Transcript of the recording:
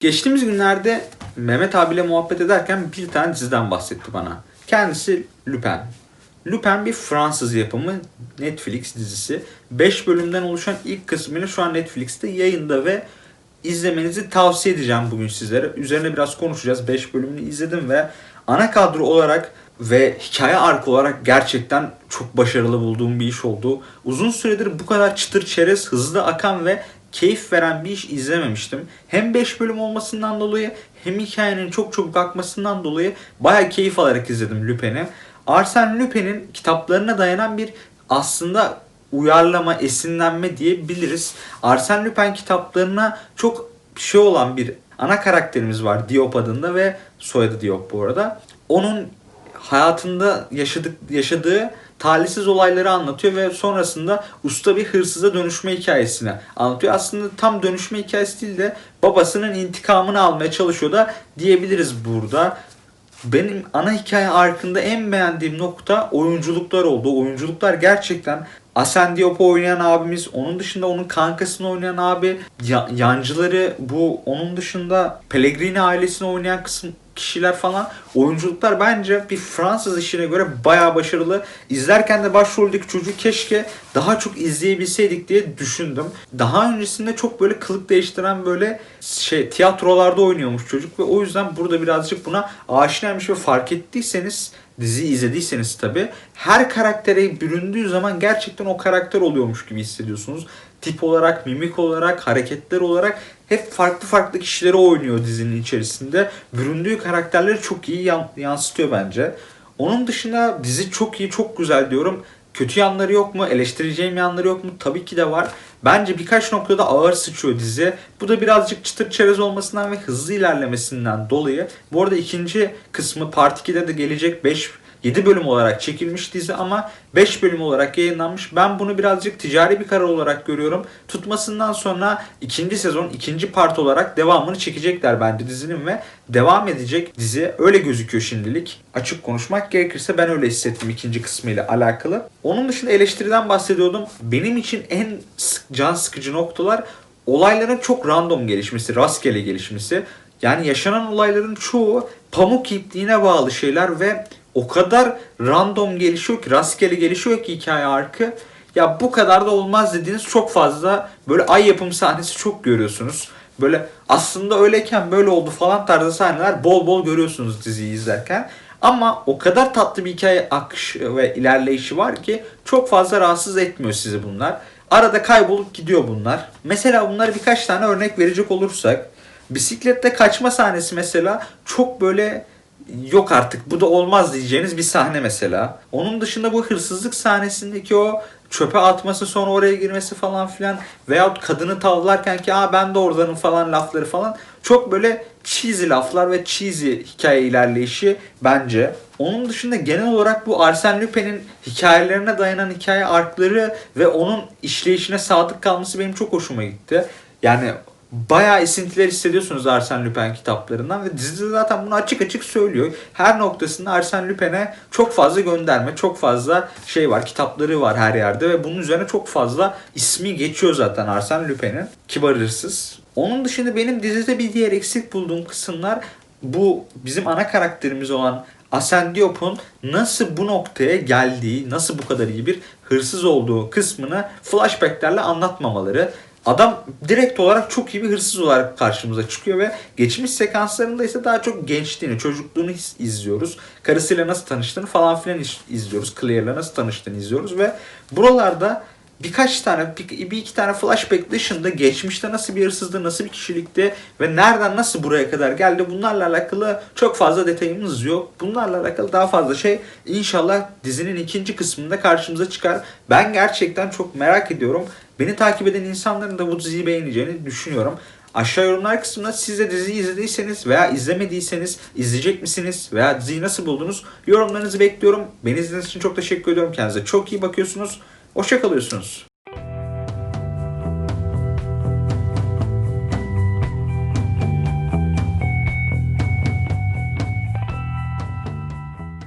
Geçtiğimiz günlerde Mehmet abiyle muhabbet ederken bir tane diziden bahsetti bana. Kendisi Lupin. Lupin bir Fransız yapımı Netflix dizisi. 5 bölümden oluşan ilk kısmını şu an Netflix'te yayında ve izlemenizi tavsiye edeceğim bugün sizlere. Üzerine biraz konuşacağız. 5 bölümünü izledim ve ana kadro olarak ve hikaye arka olarak gerçekten çok başarılı bulduğum bir iş oldu. Uzun süredir bu kadar çıtır çerez, hızlı akan ve keyif veren bir iş izlememiştim. Hem 5 bölüm olmasından dolayı hem hikayenin çok çabuk akmasından dolayı bayağı keyif alarak izledim Lupin'i. Arsène Lupin'in kitaplarına dayanan bir aslında uyarlama, esinlenme diyebiliriz. Arsène Lupin kitaplarına çok şey olan bir ana karakterimiz var Diop adında ve soyadı Diop bu arada. Onun hayatında yaşadık, yaşadığı talihsiz olayları anlatıyor ve sonrasında usta bir hırsıza dönüşme hikayesini anlatıyor. Aslında tam dönüşme hikayesi değil de babasının intikamını almaya çalışıyor da diyebiliriz burada. Benim ana hikaye arkında en beğendiğim nokta oyunculuklar oldu. Oyunculuklar gerçekten Asen Diop'u oynayan abimiz, onun dışında onun kankasını oynayan abi, ya- yancıları bu, onun dışında Pellegrini ailesini oynayan kısım kişiler falan oyunculuklar bence bir Fransız işine göre bayağı başarılı. İzlerken de başroldeki çocuğu keşke daha çok izleyebilseydik diye düşündüm. Daha öncesinde çok böyle kılık değiştiren böyle şey tiyatrolarda oynuyormuş çocuk ve o yüzden burada birazcık buna aşinaymış ve fark ettiyseniz dizi izlediyseniz tabi her karaktere büründüğü zaman gerçekten o karakter oluyormuş gibi hissediyorsunuz. Tip olarak, mimik olarak, hareketler olarak hep farklı farklı kişileri oynuyor dizinin içerisinde. Büründüğü karakterleri çok iyi yan- yansıtıyor bence. Onun dışında dizi çok iyi, çok güzel diyorum. Kötü yanları yok mu? Eleştireceğim yanları yok mu? Tabii ki de var. Bence birkaç noktada ağır sıçıyor dizi. Bu da birazcık çıtır çerez olmasından ve hızlı ilerlemesinden dolayı. Bu arada ikinci kısmı Part 2'de de gelecek 5 7 bölüm olarak çekilmiş dizi ama 5 bölüm olarak yayınlanmış. Ben bunu birazcık ticari bir karar olarak görüyorum. Tutmasından sonra ikinci sezon ikinci part olarak devamını çekecekler bence dizinin ve devam edecek dizi öyle gözüküyor şimdilik. Açık konuşmak gerekirse ben öyle hissettim ikinci kısmıyla alakalı. Onun dışında eleştiriden bahsediyordum. Benim için en can sıkıcı noktalar olayların çok random gelişmesi, rastgele gelişmesi. Yani yaşanan olayların çoğu pamuk ipliğine bağlı şeyler ve o kadar random gelişiyor ki, rastgele gelişiyor ki hikaye arkı. Ya bu kadar da olmaz dediğiniz çok fazla böyle ay yapım sahnesi çok görüyorsunuz. Böyle aslında öyleyken böyle oldu falan tarzı sahneler bol bol görüyorsunuz diziyi izlerken. Ama o kadar tatlı bir hikaye akışı ve ilerleyişi var ki çok fazla rahatsız etmiyor sizi bunlar. Arada kaybolup gidiyor bunlar. Mesela bunlara birkaç tane örnek verecek olursak. Bisiklette kaçma sahnesi mesela çok böyle yok artık bu da olmaz diyeceğiniz bir sahne mesela. Onun dışında bu hırsızlık sahnesindeki o çöpe atması sonra oraya girmesi falan filan veyahut kadını tavlarken ki aa ben de oradanım falan lafları falan çok böyle cheesy laflar ve cheesy hikaye ilerleyişi bence. Onun dışında genel olarak bu Arsène Lupin'in hikayelerine dayanan hikaye arkları ve onun işleyişine sadık kalması benim çok hoşuma gitti. Yani bayağı esintiler hissediyorsunuz Arsène Lupin kitaplarından ve dizide zaten bunu açık açık söylüyor. Her noktasında Arsène Lupin'e çok fazla gönderme, çok fazla şey var, kitapları var her yerde ve bunun üzerine çok fazla ismi geçiyor zaten Arsène Lupin'in. Kibar hırsız. Onun dışında benim dizide bir diğer eksik bulduğum kısımlar bu bizim ana karakterimiz olan Asen Diop'un nasıl bu noktaya geldiği, nasıl bu kadar iyi bir hırsız olduğu kısmını flashbacklerle anlatmamaları. Adam direkt olarak çok iyi bir hırsız olarak karşımıza çıkıyor ve geçmiş sekanslarında ise daha çok gençliğini, çocukluğunu izliyoruz. Karısıyla nasıl tanıştığını falan filan iz- izliyoruz. Claire'la nasıl tanıştığını izliyoruz ve buralarda birkaç tane, bir, iki tane flashback dışında geçmişte nasıl bir hırsızdı, nasıl bir kişilikti ve nereden nasıl buraya kadar geldi bunlarla alakalı çok fazla detayımız yok. Bunlarla alakalı daha fazla şey inşallah dizinin ikinci kısmında karşımıza çıkar. Ben gerçekten çok merak ediyorum. Beni takip eden insanların da bu diziyi beğeneceğini düşünüyorum. Aşağı yorumlar kısmında siz de diziyi izlediyseniz veya izlemediyseniz izleyecek misiniz veya diziyi nasıl buldunuz yorumlarınızı bekliyorum. Beni izlediğiniz için çok teşekkür ediyorum. Kendinize çok iyi bakıyorsunuz. Hoşça kalıyorsunuz.